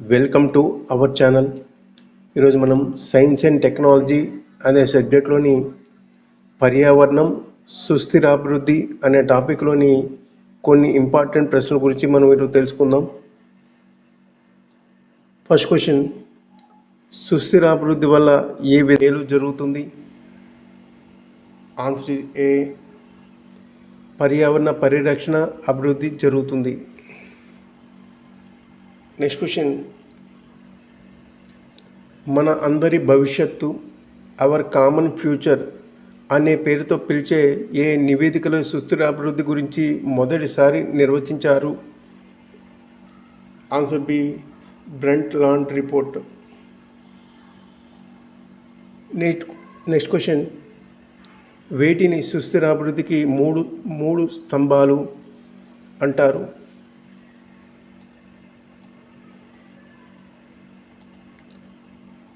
Welcome to our channel ఈరోజు మనం science and technology అనే సబ్జెక్ట్లోని పర్యావరణం సుస్థిరాభివృద్ధి అనే టాపిక్లోని కొన్ని ఇంపార్టెంట్ ప్రశ్నల గురించి మనం ఈరోజు తెలుసుకుందాం. ఫస్ట్ క్వశ్చన్ సుస్థిరాభివృద్ధి వల్ల ఏ మేలు జరుగుతుంది? ఆన్సర్ ఏ పర్యావరణ పరిరక్షణ అభివృద్ధి జరుగుతుంది. నెక్స్ట్ క్వశ్చన్ మన అందరి భవిష్యత్తు అవర్ కామన్ ఫ్యూచర్ అనే పేరుతో పిలిచే ఏ నివేదికలో సుస్థిర అభివృద్ధి గురించి మొదటిసారి నిర్వచించారు? Answer B Brundtland report next next question వేటిని సుస్థిర అభివృద్ధికి మూడు మూడు స్తంభాలు అంటారు ఆన్సర్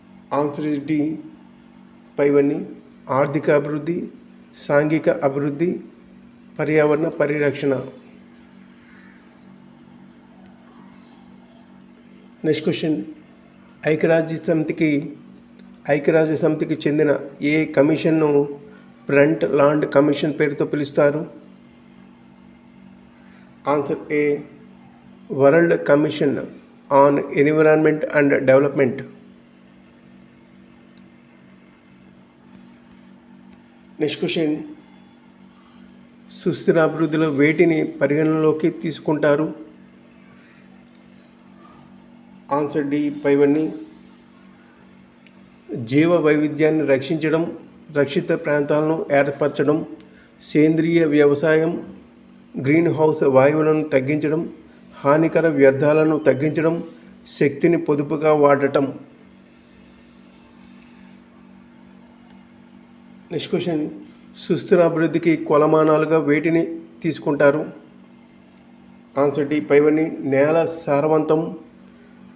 ఇస్ డి పైవన్నీ ఆర్థిక అభివృద్ధి సాంఘిక అభివృద్ధి పర్యావరణ పరిరక్షణ. నెక్స్ట్ క్వశ్చన్ ఐక్యరాజ్య సమితికి ఐక్యరాజ్య సమితికి చెందిన ఏ కమిషన్ను ఫ్రంట్ లాండ్ కమిషన్ పేరుతో పిలుస్తారు? Answer A world commission on environment and development next question సుస్థిర అభివృద్ధిలో వేటిని పరిగణనలోకి తీసుకుంటారు? ఆన్సర్ డి పైవన్నీ. జీవ వైవిధ్యాన్ని రక్షించడం రక్షిత ప్రాంతాలను ఏర్పరచడం సేంద్రియ వ్యవసాయం గ్రీన్ హౌస్ వాయువులను తగ్గించడం హానికర వ్యర్థాలను తగ్గించడం శక్తిని పొదుపుగా వాడటం. నెక్స్ట్ క్వశ్చన్ సుస్థిర అభివృద్ధికి కొలమానాలుగా వేటిని తీసుకుంటారు? ఆన్సర్ డి పైవన్నీ నేల సారవంతం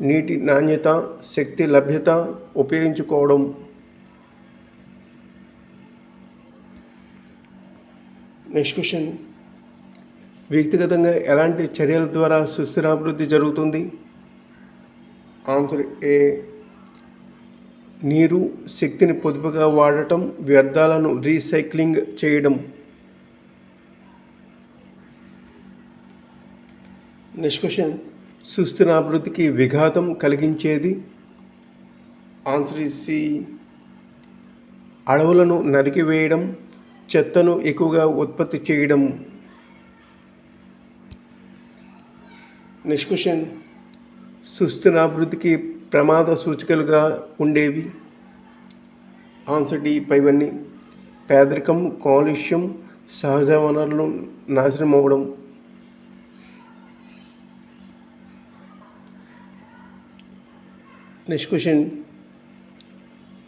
నీటి నాణ్యత శక్తి లభ్యత ఉపయోగించుకోవడం. నెక్స్ట్ క్వశ్చన్ వ్యక్తిగతంగా ఎలాంటి చర్యల ద్వారా సుస్థిరాభివృద్ధి జరుగుతుంది? ఆన్సర్ ఏ నీరు శక్తిని పొదుపుగా వాడటం వ్యర్థాలను రీసైక్లింగ్ చేయడం. Next question. సుస్థిర అభివృద్ధికి విఘాతం కలిగించేది? Answer C. అడవులను నరికివేయడం చెత్తను ఎక్కువగా ఉత్పత్తి చేయడం. Next question. సుస్థిర అభివృద్ధికి ప్రమాద సూచికలుగా ఉండేవి. ఆన్సర్ డి పైవన్నీ. పేదరికం కాలుష్యం సహజ వనరులు నాశనం అవ్వడం నెక్స్ట్ క్వశ్చన్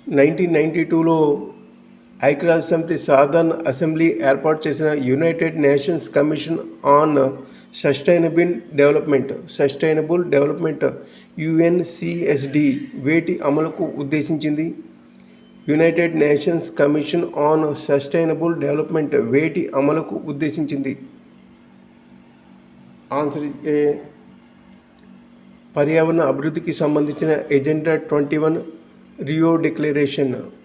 నైన్టీన్ నైంటీ టూలో ఐక్యరాజ్య సమితి సాధారణ అసెంబ్లీ ఏర్పాటు చేసిన United Nations commission on sustainable development sustainable development UNCSD వేటి అమలుకు ఉద్దేశించింది? United Nations commission on sustainable development వేటి అమలుకు ఉద్దేశించింది? Answer A. పర్యావరణ అభివృద్ధికి సంబంధించిన agenda twenty one Rio declaration.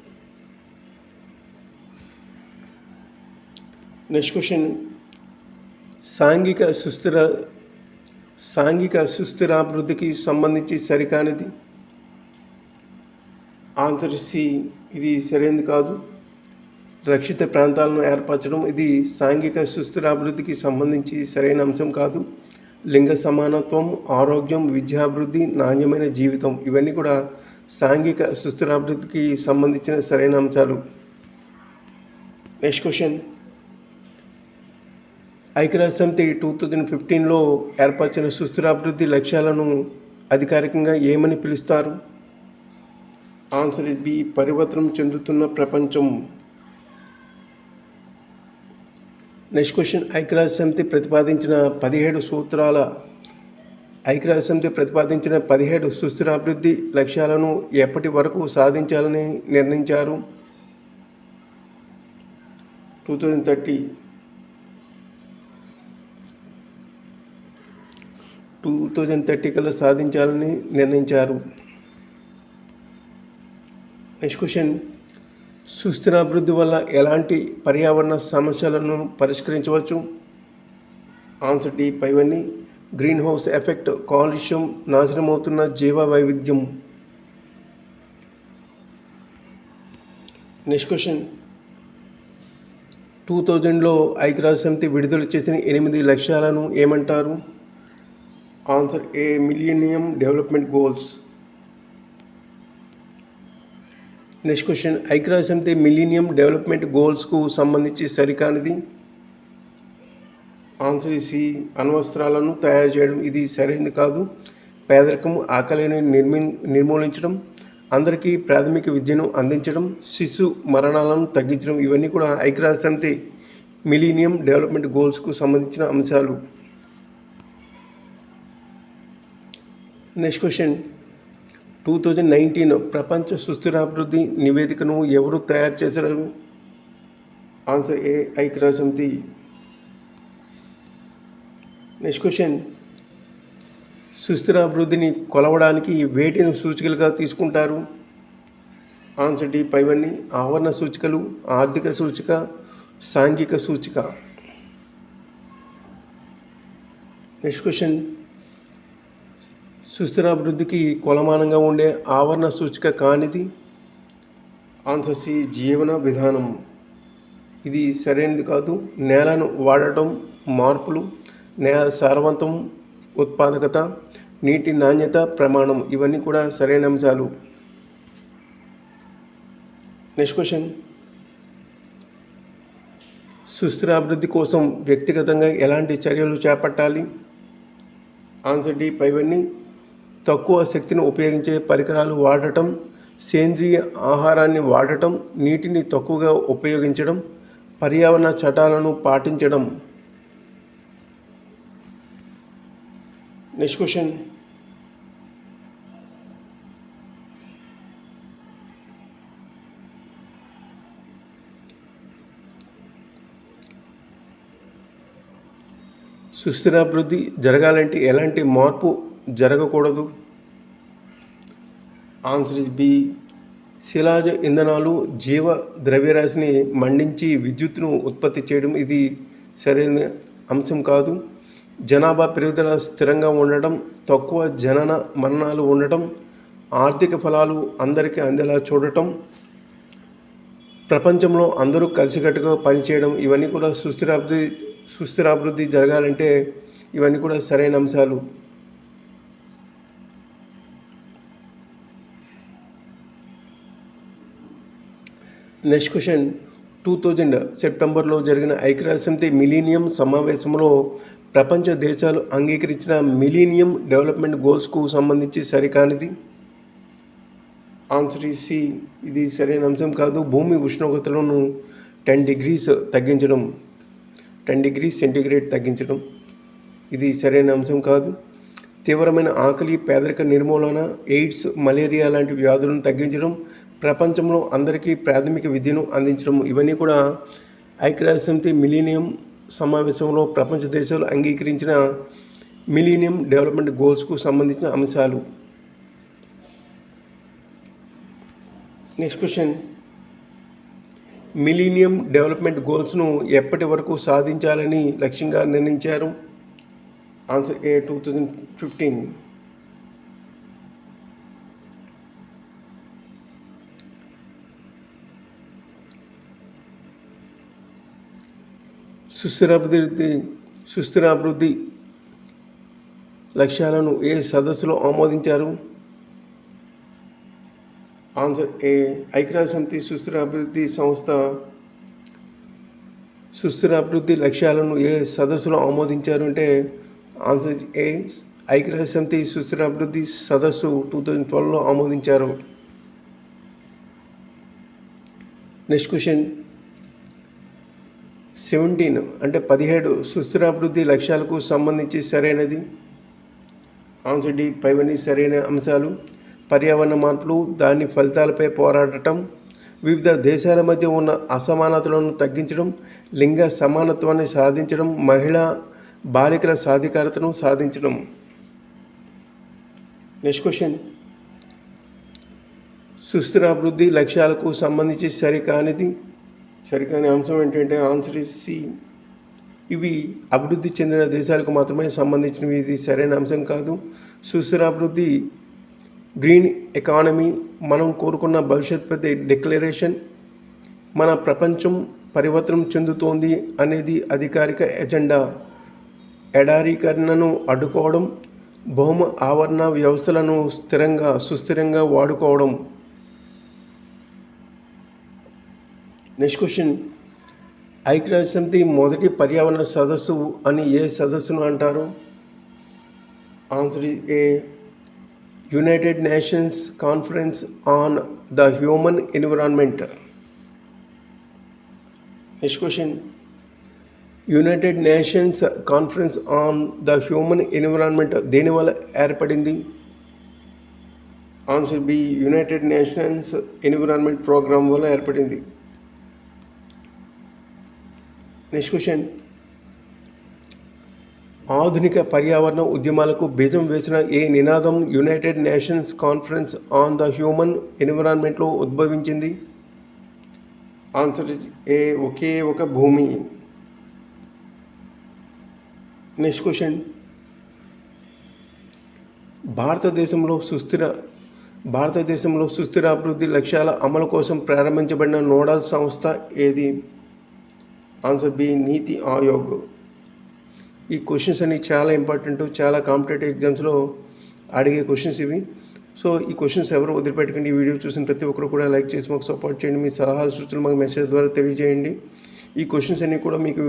Next question సాంఘిక సుస్థిర సాంఘిక సుస్థిరాభివృద్ధికి సంబంధించి సరికానిది? ఆన్సర్ సి ఇది సరైనది కాదు. రక్షిత ప్రాంతాలను ఏర్పరచడం ఇది సాంఘిక సుస్థిరాభివృద్ధికి సంబంధించి సరైన అంశం కాదు. లింగ సమానత్వం ఆరోగ్యం విద్యాభివృద్ధి నాణ్యమైన జీవితం ఇవన్నీ కూడా సాంఘిక సుస్థిరాభివృద్ధికి సంబంధించిన సరైన అంశాలు. నెక్స్ట్ క్వశ్చన్ ఐక్యరాజ్య సమితి టూ థౌజండ్ ఫిఫ్టీన్లో ఏర్పరిచిన సుస్థిరాభివృద్ధి లక్ష్యాలను అధికారికంగా ఏమని పిలుస్తారు? Answer B. పరివర్తనం చెందుతున్న ప్రపంచం. Next question. ఐక్యరాజ్య సమితి ప్రతిపాదించిన పదిహేడు సూత్రాల ఐక్యరాజ్య సమితి ప్రతిపాదించిన పదిహేడు సుస్థిరాభివృద్ధి లక్ష్యాలను ఎప్పటి వరకు సాధించాలని నిర్ణయించారు? Two thousand thirty. Two thousand thirty కల్లా సాధించాలని నిర్ణయించారు. Next question. సుస్థిర అభివృద్ధి వల్ల ఎలాంటి పర్యావరణ సమస్యలను పరిష్కరించవచ్చు? ఆన్సర్ డి పైవన్నీ. గ్రీన్ హౌస్ ఎఫెక్ట్ కాలుష్యం నాశనమవుతున్న జీవ వైవిధ్యం నెక్స్ట్ క్వశ్చన్. టూ థౌజండ్లో ఐక్యరాజ్య సమితి విడుదల చేసిన ఎనిమిది లక్ష్యాలను ఏమంటారు? Answer A millennium development goals next question ఐక్యరాజ్య సమితి మిలీనియం డెవలప్మెంట్ గోల్స్కు సంబంధించి సరికానిది? ఆన్సర్ సి అణ్వస్త్రాలను తయారు చేయడం ఇది సరైనది కాదు. పేదరికం ఆకలిని నిర్మి నిర్మూలించడం అందరికీ ప్రాథమిక విద్యను అందించడం శిశు మరణాలను తగ్గించడం ఇవన్నీ కూడా ఐక్యరాజ్య సమితి మిలీనియం డెవలప్మెంట్ గోల్స్కు సంబంధించిన అంశాలు. Next question two thousand nineteen ప్రపంచ సుస్థిరాభివృద్ధి నివేదికను ఎవరు తయారు చేశారు? ఆన్సర్ ఏ ఐక్యరాజ్య నెక్స్ట్ క్వశ్చన్ సుస్థిరాభివృద్ధిని కొలవడానికి వేటిని సూచికలుగా తీసుకుంటారు? ఆన్సర్ డి పైవన్నీ. ఆవరణ సూచికలు ఆర్థిక సూచిక సాంఘిక సూచిక. నెక్స్ట్ క్వశ్చన్ సుస్థిరాభివృద్ధికి కొలమానంగా ఉండే ఆవరణ సూచిక కానిది ఆన్సర్ సి జీవన విధానం. ఇది సరైనది కాదు. నేలను వాడటం మార్పులు నేల సారవంతం ఉత్పాదకత నీటి నాణ్యత ప్రమాణం ఇవన్నీ కూడా సరైన అంశాలు. Next question. సుస్థిర అభివృద్ధి కోసం వ్యక్తిగతంగా ఎలాంటి చర్యలు చేపట్టాలి? ఆన్సర్ డి పైవన్నీ తక్కువ శక్తిని ఉపయోగించే పరికరాలు వాడటం సేంద్రియ ఆహారాన్ని వాడటం నీటిని తక్కువగా ఉపయోగించడం పర్యావరణ చట్టాలను పాటించడం. నెక్స్ట్ క్వశ్చన్ సుస్థిరాభివృద్ధి జరగాలంటే ఎలాంటి మార్పు జరగకూడదు. ఆన్సర్ ఇస్ బి శిలాజ ఇంధనాలు జీవ ద్రవ్యరాశిని మండించి విద్యుత్ను ఉత్పత్తి చేయడం ఇది సరైన అంశం కాదు. జనాభా పెరుగుదల స్థిరంగా ఉండటం తక్కువ జనన మరణాలు ఉండటం ఆర్థిక ఫలాలు అందరికీ అందేలా చూడటం ప్రపంచంలో అందరూ కలిసికట్టుగా పనిచేయడం ఇవన్నీ కూడా సుస్థిరాభివృద్ధి సుస్థిరాభివృద్ధి జరగాలంటే ఇవన్నీ కూడా సరైన అంశాలు. Next question. టూ థౌజండ్ సెప్టెంబర్లో జరిగిన ఐక్యరాజ్యసమితి మిలీనియం సమావేశంలో ప్రపంచ దేశాలు అంగీకరించిన మిలీనియం డెవలప్మెంట్ గోల్స్కు సంబంధించి సరికానిది? ఆన్సర్ ఇసి ఇది సరైన అంశం కాదు. భూమి ఉష్ణోగ్రతలను టెన్ డిగ్రీస్ తగ్గించడం టెన్ డిగ్రీస్ సెంటిగ్రేడ్ తగ్గించడం. ఇది సరైన అంశం కాదు. తీవ్రమైన ఆకలి పేదరిక నిర్మూలన ఎయిడ్స్ మలేరియా లాంటి వ్యాధులను తగ్గించడం ప్రపంచంలో అందరికీ ప్రాథమిక విద్యను అందించడం ఇవన్నీ కూడా ఐక్యరాజ్యసమితి మిలీనియం సమావేశంలో ప్రపంచ దేశాలు అంగీకరించిన మిలీనియం డెవలప్మెంట్ గోల్స్కు సంబంధించిన అంశాలు. Next question. మిలీనియం డెవలప్మెంట్ గోల్స్ను ఎప్పటి వరకు సాధించాలని లక్ష్యంగా నిర్ణయించారు? Answer A two thousand fifteen. సుస్థిరాభివృద్ధి సుస్థిరాభివృద్ధి లక్ష్యాలను ఏ సదస్సులో ఆమోదించారు? Answer A. ఐక్యరాజ్య సమితి సుస్థిరాభివృద్ధి సంస్థ సుస్థిరాభివృద్ధి లక్ష్యాలను ఏ సదస్సులో ఆమోదించారు అంటే ఆన్సర్ ఏ. ఐక్యరాజ్య సమితి సుస్థిరాభివృద్ధి సదస్సు టూ థౌజండ్ ట్వెల్వ్లో ఆమోదించారు. Next question. సెవెంటీన్ అంటే పదిహేడు సుస్థిరాభివృద్ధి లక్ష్యాలకు సంబంధించి సరైనది. ఆన్సర్ డి పైవన్నీ సరైన అంశాలు. పర్యావరణ మార్పులు దాని ఫలితాలపై పోరాడటం వివిధ దేశాల మధ్య ఉన్న అసమానతలను తగ్గించడం. లింగ సమానత్వాన్ని సాధించడం. మహిళా బాలికల సాధికారతను సాధించడం. నెక్స్ట్ క్వశ్చన్ సుస్థిరాభివృద్ధి లక్ష్యాలకు సంబంధించి సరికానిది. సరికాని అంశం ఏంటంటే ఆన్సర్ ఇస్ సి ఇవి అభివృద్ధి చెందిన దేశాలకు మాత్రమే సంబంధించినవి. ఇది సరైన అంశం కాదు. సుస్థిర అభివృద్ధి గ్రీన్ ఎకానమీ మనం కోరుకున్న భవిష్యత్ ప్రతి డిక్లరేషన్ మన ప్రపంచం పరివర్తనం చెందుతోంది అనేది అధికారిక ఎజెండా. ఎడారీకరణను అడ్డుకోవడం భౌమ ఆవరణ వ్యవస్థలను స్థిరంగా సుస్థిరంగా వాడుకోవడం. నెక్స్ట్ క్వశ్చన్ ఐక్యరాజ్య సమితి మొదటి పర్యావరణ సదస్సు అని ఏ సదస్సును అంటారు? Answer A United Nations conference on the human environment next question United Nations conference on the human environment దేనివల్ల ఏర్పడింది? Answer B United Nations environment programme వల్ల ఏర్పడింది. నెక్స్ట్ క్వశ్చన్ ఆధునిక పర్యావరణ ఉద్యమాలకు బీజం వేసిన ఏ నినాదం United Nations conference on the human ఎన్విరాన్మెంట్లో ఉద్భవించింది? ఆన్సర్ ఏ ఒకే ఒక భూమి. నెక్స్ట్ క్వశ్చన్ భారతదేశంలో సుస్థిర భారతదేశంలో సుస్థిర అభివృద్ధి లక్ష్యాల అమలు కోసం ప్రారంభించబడిన నోడల్ సంస్థ ఏది? ఆన్సర్ బి నీతి ఆయోగ్. ఈ క్వశ్చన్స్ అన్ని చాలా ఇంపార్టెంట్ చాలా కాంపిటేటివ్ ఎగ్జామ్స్లో అడిగే క్వశ్చన్స్ ఇవి. సో ఈ క్వశ్చన్స్ ఎవరు వదిలిపెట్టకండి? ఈ వీడియో చూసిన ప్రతి ఒక్కరు కూడా లైక్ చేసి మాకు సపోర్ట్ చేయండి. మీ సలహాలు సూచనలు మాకు మెసేజ్ ద్వారా తెలియజేయండి. ఈ క్వశ్చన్స్ అన్నీ కూడా మీకు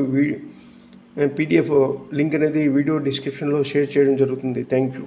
పీడిఎఫ్ లింక్ అనేది వీడియో డిస్క్రిప్షన్లో షేర్ చేయడం జరుగుతుంది. Thank you